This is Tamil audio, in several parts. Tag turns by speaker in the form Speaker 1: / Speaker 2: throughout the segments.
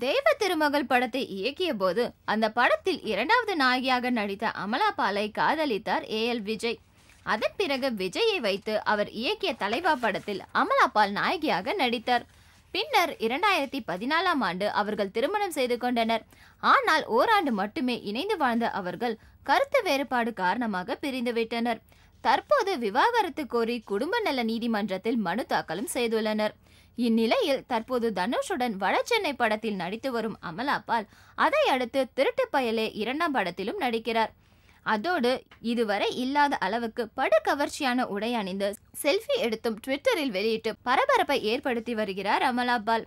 Speaker 1: திருமகள் படத்தை இயக்கிய போது அந்த படத்தில் இரண்டாவது நாயகியாக நடித்த அமலா பாலை காதலித்தார் ஏ எல் விஜய். அதன் பிறகு விஜயை வைத்து அவர் இயக்கிய தலைவா படத்தில் அமலா பால் நாயகியாக நடித்தார். பின்னர் இரண்டாயிரத்தி பதினாலாம் ஆண்டு அவர்கள் திருமணம் செய்து கொண்டனர். ஆனால் ஓராண்டு மட்டுமே இணைந்து வாழ்ந்த அவர்கள் கருத்து வேறுபாடு காரணமாக பிரிந்துவிட்டனர் தற்போது விவாகரத்து கோரி குடும்ப நல நீதிமன்றத்தில் மனு தாக்கலும் செய்துள்ளனர். இந்நிலையில் தற்போது தனுஷுடன் வடசென்னை படத்தில் நடித்து வரும் அமலாபால் அதை அடுத்து திருட்டு பயலே இரண்டாம் படத்திலும் நடிக்கிறார். அதோடு இதுவரை இல்லாத அளவுக்கு படு கவர்ச்சியான உடை அணிந்து செல்ஃபி எடுத்தும் ட்விட்டரில் வெளியிட்டு பரபரப்பை ஏற்படுத்தி வருகிறார் அமலாபால்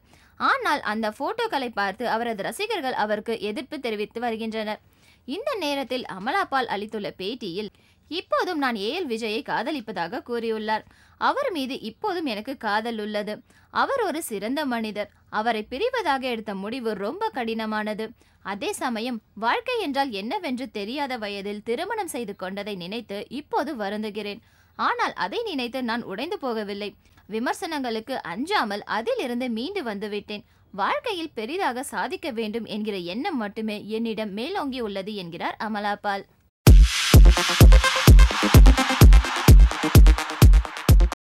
Speaker 1: ஆனால் அந்த போட்டோக்களை பார்த்து அவரது ரசிகர்கள் அவருக்கு எதிர்ப்பு தெரிவித்து வருகின்றனர். இந்த நேரத்தில் அமலாபால் அளித்துள்ள பேட்டியில் இப்போதும் நான் ஏஎல் விஜயை காதலிப்பதாக கூறியுள்ளார். அவர் மீது இப்போதும் எனக்கு காதல் உள்ளது. அவர் ஒரு சிறந்த மனிதர். அவரை பிரிவதாக எடுத்த முடிவு ரொம்ப கடினமானது. அதே சமயம் வாழ்க்கை என்றால் என்னவென்று தெரியாத வயதில் திருமணம் செய்து கொண்டதை நினைத்து இப்போது வருந்துகிறேன். ஆனால் அதை நினைத்து நான் உடைந்து போகவில்லை. விமர்சனங்களுக்கு அஞ்சாமல் அதிலிருந்து மீண்டு வந்துவிட்டேன். வாழ்க்கையில் பெரிதாக சாதிக்க வேண்டும் என்கிற எண்ணம் மட்டுமே என்னிடம் மேலோங்கி உள்ளது என்கிறார் அமலாபால்